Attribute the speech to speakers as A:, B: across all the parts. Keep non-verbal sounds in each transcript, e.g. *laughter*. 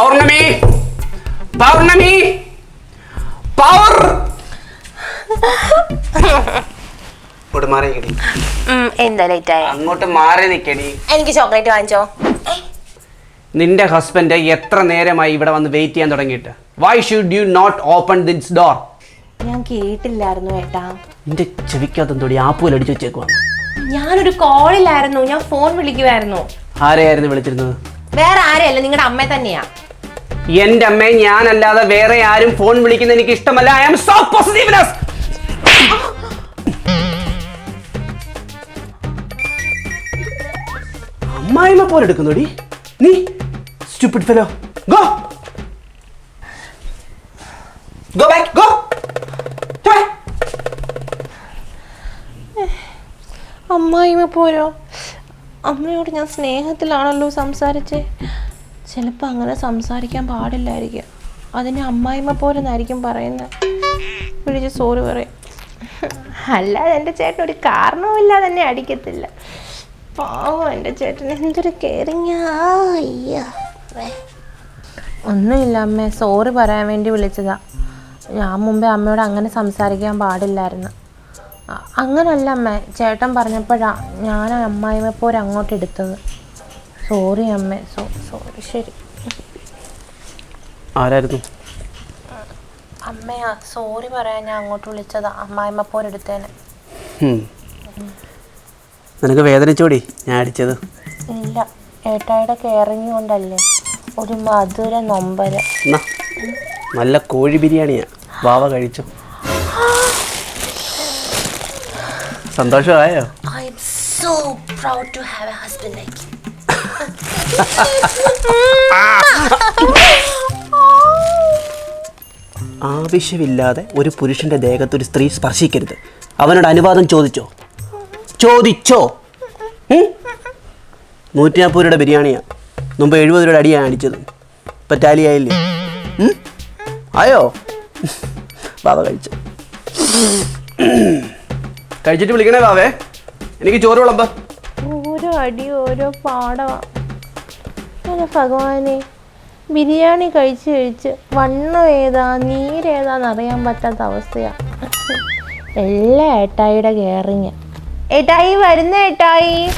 A: പൗർണമി. പൗർണമി. പൗർ. ഇങ്ങോട്ട് മാറി നിക്കടി
B: എന്താ ലേറ്റ് ആയ?
A: അങ്ങോട്ട് മാറി നിക്കടി
B: എനിക്ക് ചോക്ലേറ്റ് വാങ്ങിച്ചോ?
A: നിന്റെ ഹസ്ബൻഡ് എത്ര നേരമായി ഇവിടെ വന്ന് വെയിറ്റ് ചെയ്യാൻ തുടങ്ങിയിട്ട്? Why should you not open this door
B: ഞാൻ കേട്ടില്ലായിരുന്നു ഏട്ടാ.
A: നിന്റെ ചെവിക്കകത്തെന്തോടി ആപ്പൂൽ അടിച്ചു വെച്ചേക്കുവാണ്
B: ഞാനൊരു കോളിലായിരുന്നു ഞാൻ ഫോൺ വിളിക്കുമായിരുന്നു
A: ആരെയായിരുന്നു വിളിച്ചിരുന്നത്?
B: വേറെ ആരെയല്ല നിങ്ങളുടെ അമ്മ തന്നെയാ.
A: എന്റെ അമ്മയെ ഞാനല്ലാതെ വേറെ ആരും ഫോൺ വിളിക്കുന്ന എനിക്ക് ഇഷ്ടമല്ല. ഐ ആം സോ പോസിറ്റീവ്നെസ് അമ്മായിമ പോലെ എടുക്കുന്നോടി. നീ stupid fellow go go back go
B: അമ്മായിമ്മ പോരോ? അമ്മയോട് ഞാൻ സ്നേഹത്തിലാണല്ലോ സംസാരിച്ചേ. ചിലപ്പോൾ അങ്ങനെ സംസാരിക്കാൻ പാടില്ലായിരിക്കും. അതിന് അമ്മായിമ്മ പോലെന്നായിരിക്കും പറയുന്നത് വിളിച്ച് സോറി പറയും. അല്ലാതെ എന്റെ ചേട്ടൻ ഒരു കാരണവുമില്ലാതെ തന്നെ അടിക്കത്തില്ല. പാവം എന്റെ ചേട്ടൻ എന്തൊരു കെയറിങ്ങാ ഒന്നുമില്ല അമ്മേ. സോറി പറയാൻ വേണ്ടി വിളിച്ചതാ. ഞാൻ മുമ്പേ അമ്മയോട് അങ്ങനെ സംസാരിക്കാൻ പാടില്ലായിരുന്നു. അങ്ങനല്ല അമ്മേ. ചേട്ടൻ പറഞ്ഞപ്പോഴാണ് ഞാൻ അമ്മായിമ്മ അങ്ങോട്ട് എടുത്തത് സോറി അമ്മ. സോ സോറി ശരി.
A: ആരായിരുന്നു?
B: അമ്മയാ സോറി പറയാൻ ഞാൻ അങ്ങോട്ട് വിളിച്ചതാ. അമ്മായിമ്മ
A: പോരെടുത്തേനെ നിനക്ക് വേദനിച്ചോടി? ഞാൻ അടിച്ചത്.
B: ഇല്ല. ഏട്ടായുടെ കെയറിങ് കൊണ്ടല്ലേ. ഒരു മധുര നൊമ്പര.
A: നല്ല കോഴി ബിരിയാണിയാ. വാവ കഴിച്ചു. *gasps* സന്തോഷമായോ?
B: I am so proud to have a husband like
A: ആവശ്യമില്ലാതെ ഒരു പുരുഷന്റെ ദേഹത്ത് ഒരു സ്ത്രീ സ്പർശിക്കരുത്. അവനോട് അനുവാദം ചോദിച്ചോ? ചോദിച്ചോ? നൂറ്റി നാൽപ്പത് രൂപയുടെ ബിരിയാണിയാ. മുമ്പ് എഴുപത് രൂപയുടെ അടിയാണ് അടിച്ചത്. ഇപ്പം ടാലി ആയില്ലേ? ആയോ? ബാബ കഴിച്ചു. കഴിച്ചിട്ട് വിളിക്കണേ ബാവേ എനിക്ക് ചോറ് വിളമ്പ.
B: അടി ഓരോ പാടമാണ് അല്ല ഭഗവാനെ ബിരിയാണി കഴിച്ച് കഴിച്ച് വണ്ണം ഏതാ നീരേതാന്ന് അറിയാൻ പറ്റാത്ത അവസ്ഥയാ. എല്ലാ ഏട്ടായിയുടെ കയറിങ്. ഏട്ടായി വരുന്ന ഏട്ടായി.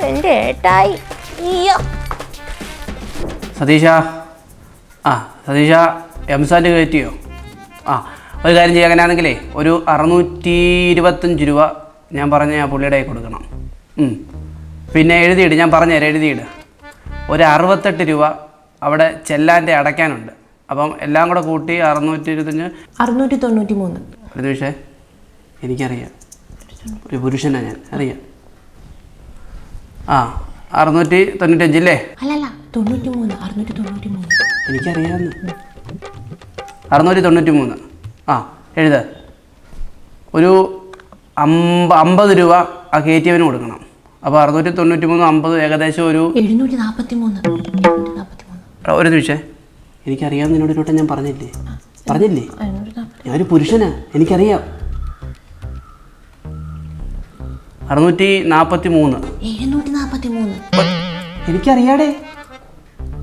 B: എന്റെ ഏട്ടായി. അയ്യോ.
A: സതീഷ. ആ സതീഷ എംസാന്റെ കയറ്റിയോ? ആ ഒരു കാര്യം ചെയ്യാം. അങ്ങനെയാണെങ്കിലേ ഒരു അറുന്നൂറ്റി ഇരുപത്തഞ്ച് രൂപ ഞാൻ പറഞ്ഞ ആ പുള്ളിയുടെ കൊടുക്കണം. പിന്നെ എഴുതിയിട് ഞാൻ പറഞ്ഞുതരാം എഴുതിയിട്. ഒരു അറുപത്തെട്ട് രൂപ അവിടെ ചെല്ലാന്റെ അടയ്ക്കാനുണ്ട്. അപ്പം എല്ലാം കൂടെ കൂട്ടി അറുന്നൂറ്റി ഇരുപത്തഞ്ച്
B: അറുന്നൂറ്റി തൊണ്ണൂറ്റി മൂന്ന്
A: ഒരു നിമിഷേ എനിക്കറിയാം. ഒരു പുരുഷനാണ് ഞാൻ അറിയാം. ആ അറുന്നൂറ്റി തൊണ്ണൂറ്റഞ്ചില്ലേ
B: അല്ലല്ല തൊണ്ണൂറ്റി മൂന്ന് അറുന്നൂറ്റി തൊണ്ണൂറ്റി മൂന്ന്
A: എനിക്കറിയാമെന്ന് അറുന്നൂറ്റി തൊണ്ണൂറ്റി മൂന്ന് ആ എഴുത. ഒരു അമ്പ അമ്പത് രൂപ ആ കെ ടി എമ്മിന് കൊടുക്കണം. അപ്പോൾ അറുന്നൂറ്റി തൊണ്ണൂറ്റി മൂന്ന് അമ്പത് ഏകദേശം ഒരു
B: എഴുന്നൂറ്റി നാൽപ്പത്തി മൂന്ന്
A: ഒരു നിമിഷേ. എനിക്കറിയാം നിന്നോട് ഇരോട്ടെ ഞാൻ പറഞ്ഞില്ലേ? പറഞ്ഞില്ലേ? ഞാനൊരു പുരുഷനാ എനിക്കറിയാം. അറുന്നൂറ്റി നാൽപ്പത്തി മൂന്ന്
B: എഴുന്നൂറ്റി നാൽപ്പത്തി മൂന്ന്
A: എനിക്കറിയാടേ.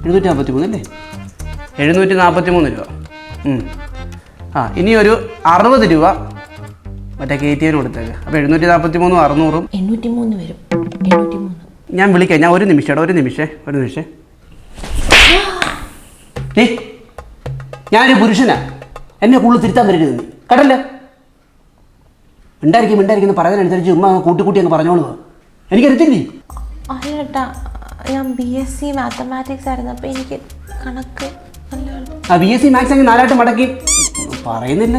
A: എഴുന്നൂറ്റി നാൽപ്പത്തി മൂന്ന് അല്ലേ? എഴുന്നൂറ്റി നാൽപ്പത്തി മൂന്ന് രൂപ. ആ ഇനി ഒരു അറുപത് രൂപ. മറ്റേ കെ ടി എന് കൊടുത്തേക്ക്. അപ്പോൾ എഴുന്നൂറ്റി നാൽപ്പത്തി മൂന്നും അറുന്നൂറും.
B: എണ്ണൂറ്റി മൂന്ന് വരും.
A: ഞാൻ വിളിക്കാം. ഞാൻ ഒരു നിമിഷം ഒരു നിമിഷേ ഒരു നിമിഷേ. നീ ഞാനൊരു പുരുഷനാ. എന്നെ കൂടുതൽ തിരുത്താൻ വരരുത് നീ. കേട്ടല്ലോ? മിണ്ടായിരിക്കും മിണ്ടായിരിക്കും പറയുന്നതിനനുസരിച്ച് ഉമ്മ കൂട്ടിക്കൂട്ടി കൂട്ടി കൂട്ടി അങ്ങ് പറഞ്ഞോളൂ എനിക്കറിയത്തില്ലേ?
B: അല്ലേട്ടാ ഞാൻ ബി എസ് സി മാത്തമാറ്റിക്സ് ആയിരുന്നു. അപ്പോൾ എനിക്ക് കണക്ക്
A: ആ ബി എസ് സി മാത്സ് അങ്ങ് നാലായിട്ട് മടക്കി. പറയുന്നില്ല.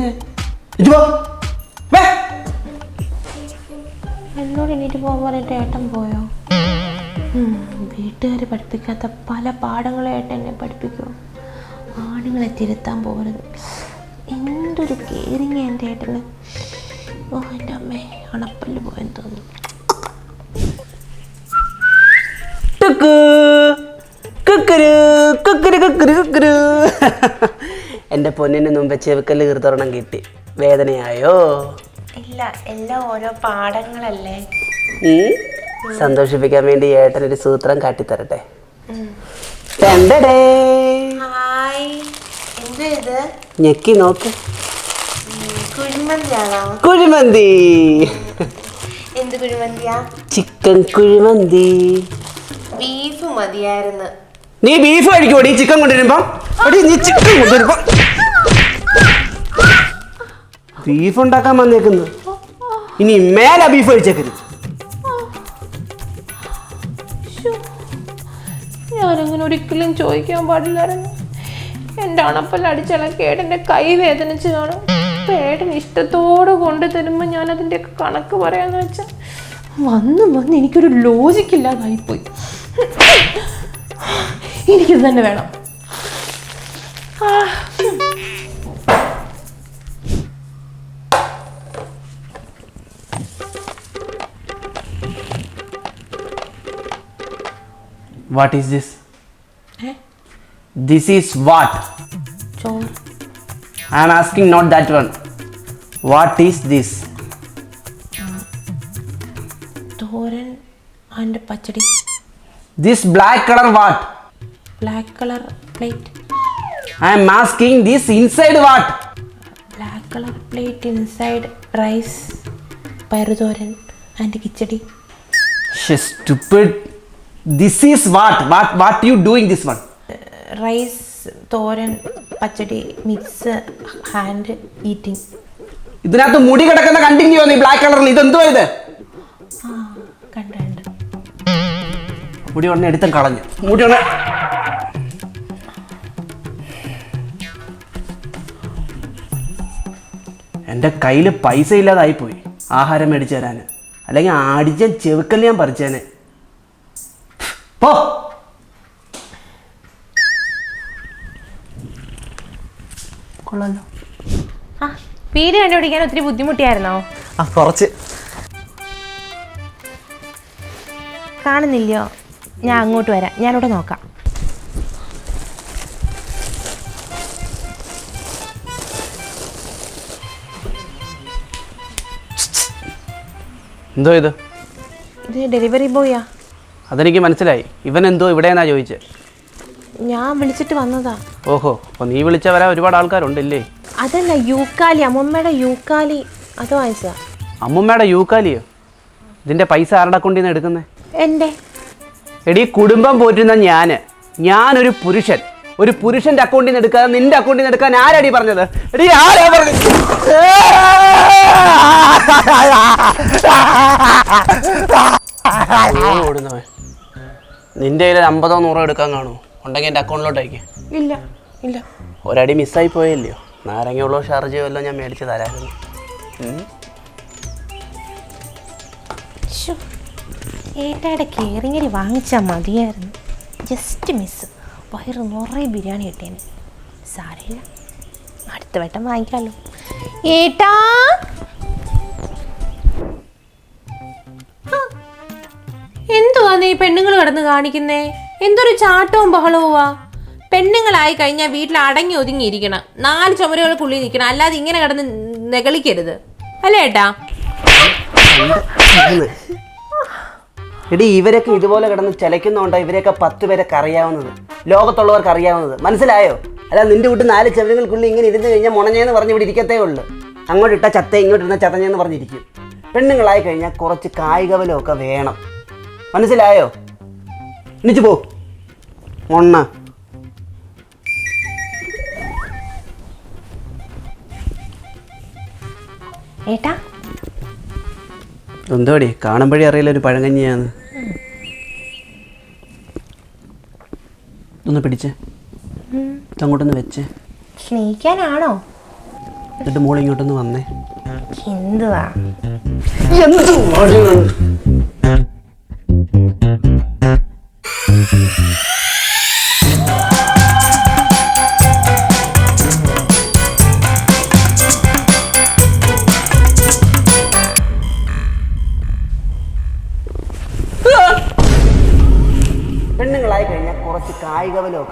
B: എന്നോട് എണീറ്റ് പോകാൻ പറഞ്ഞിട്ട് ഏട്ടൻ പോയോ? വീട്ടുകാർ പഠിപ്പിക്കാത്ത പല പാഠങ്ങളായിട്ട് എന്നെ പഠിപ്പിക്കും. ആണുങ്ങളെ തിരുത്താൻ പോകരുത്. എന്തൊരു കെയറിങ് എന്റെ ഏട്ടന്. ഓ എന്റെ അമ്മേ അണപ്പല്ല് പോയെന്ന് തോന്നുന്നു.
A: എന്റെ പൊന്നിന് മുമ്പേ ചെവിക്കല്ല് കീർത്തോരണം കിട്ടി. വേദനയായോ?
B: ഇല്ല എല്ലാം ഓരോ പാഠങ്ങളല്ലേ?
A: സന്തോഷിപ്പിക്കാൻ വേണ്ടി ഏട്ടൻ ഒരു സൂത്രം കാട്ടിത്തരട്ടെ. ഞെക്കി നോക്ക്. കുഴിമന്തി.
B: എന്ത് കുഴിമന്തിയാ?
A: ചിക്കൻ കുഴിമന്തി.
B: ബീഫ് മതിയായിരുന്നു.
A: നീ ബീഫ് കഴിക്കോടി ചിക്കൻ കൊണ്ടുവരുമ്പോ? നീ ചിക്കൻ കൊണ്ടുവരുമ്പോ. ബീഫ് ഉണ്ടാക്കാൻ വന്നേക്കുന്നു. ഇനി മേലെ ബീഫ് കഴിച്ചേക്കരുത്.
B: ഒരിക്കലും ചോദിക്കാൻ പാടില്ലായിരുന്നു എന്റെ അണപ്പല്ല അടിച്ചിളക്കേട് എന്റെ കൈ വേദനിച്ച് കാണും. പേടൻ ഇഷ്ടത്തോടെ കൊണ്ടു തരുമ്പോൾ ഞാൻ അതിന്റെയൊക്കെ കണക്ക് പറയാന്ന് വെച്ചാൽ വന്ന് വന്ന് എനിക്കൊരു ലോജിക്കില്ലാതായിപ്പോയി എനിക്കിത് തന്നെ വേണം.
A: What is this? This is what?
B: I
A: am asking not that one. What is this? Thoran
B: and pachadi. This
A: black color what? Black
B: color plate. I
A: am asking this inside what? Black
B: color plate inside rice, pairuthoran and kichadi. She
A: stupid. This is what? What what you doing this one?
B: Rice thoran pachadi mix hand eating
A: ഇതിനകത്ത് മുടി കിടക്കുന്ന continue നീ black കളറിൽ ഇത് എന്തുവാ ഇത്?
B: ആ കണ്ട് കണ്ട്.
A: മുടി ഉടനെ എടുത്തും കളഞ്ഞു. മുടി ഉടനെ. എന്റെ കയ്യിൽ പൈസ ഇല്ലാതായി പോയി ആഹാരം മേടിച്ചു തരാൻ അല്ലെങ്കിൽ അടിച്ച ചെവുക്കൽ ഞാൻ പറിച്ചേനെ. പോ. കൊള്ളാലോ
B: ആ പേര് കണ്ടുപിടിക്കാൻ ഒത്തിരി ബുദ്ധിമുട്ടിയായിരുന്നോ?
A: ആ കുറച്ച്.
B: കാണുന്നില്ലയോ? ഞാൻ അങ്ങോട്ട് വരാം. ഞാനിവിടെ നോക്കാം.
A: എന്തോ ഇത്?
B: ഇത് ഡെലിവറി ബോയാ
A: അതെനിക്ക് മനസ്സിലായി. ഇവൻ എന്തോ ഇവിടെയെന്നാ ചോദിച്ചത്
B: ഞാൻ വിളിച്ചിട്ട് വന്നതാ.
A: ഓഹോ അപ്പോൾ നീ വിളിച്ച വരാൻ ഒരുപാട് ആൾക്കാരുണ്ടല്ലേ?
B: അതല്ല യൂക്കാലി അമ്മമ്മയുടെ യൂക്കാലി. അത് വാങ്ങിച്ചതാ.
A: അമ്മുമ്മയുടെ യൂക്കാലിയോ? ഇതിന്റെ പൈസ ആരുടെ അക്കൗണ്ടിൽ നിന്ന് എടുക്കുന്നത്
B: എന്റെ
A: എടി കുടുംബം പോറ്റുന്ന ഞാൻ. ഞാനൊരു പുരുഷൻ. ഒരു പുരുഷന്റെ അക്കൗണ്ടിൽ നിന്ന് എടുക്കാതെ നിന്റെ അക്കൗണ്ടിൽ നിന്ന് എടുക്കാൻ ആരടി പറഞ്ഞത്? എടി ആരാ പറഞ്ഞത്? ഓടുന്നവൻ. നിന്റെ കയ്യിൽ അമ്പതോ നൂറോ എടുക്കാൻ കാണുമോ ഉണ്ടെങ്കിൽ എന്റെ അക്കൗണ്ടിലോട്ട് അയക്കുക
B: ഇല്ല ഇല്ല.
A: ഒരടി മിസ്സായി പോയല്ലയോ? നാരങ്ങയുള്ളോ ഷാർജയോ എല്ലാം ഞാൻ മേടിച്ച് തരാമായിരുന്നു
B: ഏട്ടായുടെ കേറിങ്ങൽ വാങ്ങിച്ചാൽ മതിയായിരുന്നു. ജസ്റ്റ് മിസ് വയറ് നിറയെ ബിരിയാണി കിട്ടിയേനെ. സാരമില്ല അടുത്ത വട്ടം വാങ്ങിക്കാമല്ലോ ഏട്ടാ! എന്തുവാ നീ പെണ്ണുങ്ങൾ കിടന്ന് കാണിക്കുന്നേ? എന്തൊരു ചാട്ടവും ബഹളവുമാ പെണ്ണുങ്ങളായി കഴിഞ്ഞാൽ വീട്ടിൽ അടങ്ങി ഒതുങ്ങി ഇരിക്കണം നാല് ചുമരുകൾക്കുള്ളിൽ നിൽക്കണം. അല്ലാതെ ഇങ്ങനെ കിടന്ന് നെകളിക്കരുത്. അല്ലേ ഏട്ടാ?
A: എടി ഇവരൊക്കെ ഇതുപോലെ കിടന്ന് ചിലയ്ക്കുന്നതുകൊണ്ടാണ് ഇവരെയൊക്കെ പത്ത് പേരൊക്കെ അറിയാവുന്നത് ലോകത്തുള്ളവർക്ക് അറിയാവുന്നത്. മനസ്സിലായോ? അല്ല നിന്റെ വീട്ടിൽ നാല് ചെവികൾക്കുള്ളിൽ ഇങ്ങനെ ഇരുന്ന് കഴിഞ്ഞാൽ മുണഞ്ഞേന്ന് പറഞ്ഞ് ഇവിടെ ഇരിക്കത്തേ ഉള്ളൂ. അങ്ങോട്ട് ഇട്ട ചത്ത ഇങ്ങോട്ട് ഇരുന്ന ചതഞ്ഞെന്ന് പറഞ്ഞിരിക്കും. പെണ്ണുങ്ങളായി കഴിഞ്ഞാൽ കുറച്ച് കായികബലമൊക്കെ വേണം. മനസ്സിലായോ? എന്നിച്ച് പോ. മൊണ്ണ.
B: ഏട്ടാ?
A: എന്തോടി? കാണുമ്പോഴേ അറിയില്ല ഒരു പഴങ്കഞ്ഞിയാണ് ഒന്ന് പിടിച്ച്. ഇതങ്ങോട്ടൊന്ന് വെച്ച്.
B: സ്നേഹിക്കാനാണോ?
A: എന്നിട്ട് മോൾ ഇങ്ങോട്ടൊന്ന് വന്നേ.
B: എന്തുവാ?
A: എന്ത്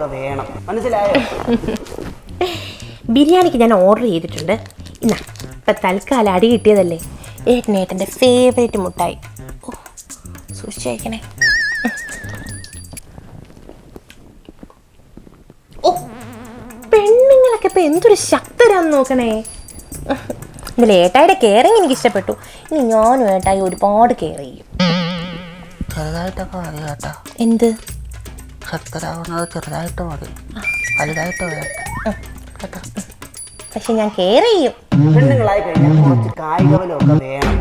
A: കായികബലമൊക്കെ വേണം. മനസ്സിലായോ?
B: ബിരിയാണിക്ക് ഞാൻ ഓർഡർ ചെയ്തിട്ടുണ്ട്. ഇന്നാ ഇപ്പം തൽക്കാലം അടി കിട്ടിയതല്ലേ? ഏട്ടനേട്ടന്റെ ഫേവറേറ്റ് മുട്ടായി. ഓ സൂക്ഷിച്ച് കഴിക്കണേ ഓ പെണ്ണുങ്ങളൊക്കെ ഇപ്പം എന്തൊരു ശക്തരാന്ന് നോക്കണേ. ഇതിൽ ഏട്ടായിയുടെ കെയറിങ് എനിക്ക് ഇഷ്ടപ്പെട്ടു. ഇനി ഞാനും ഏട്ടായി ഒരുപാട് കെയർ ചെയ്യും. എന്ത്?
A: ശർക്കരാവുന്നത് ചെറുതായിട്ട് മതി. വലുതായിട്ട് വരട്ടെ
B: പക്ഷെ ഞാൻ കെയർ ചെയ്യും
A: പെണ്ണുങ്ങളായി കഴിഞ്ഞാൽ കുറച്ച് വേണം.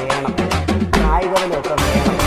A: വേണം വേണം.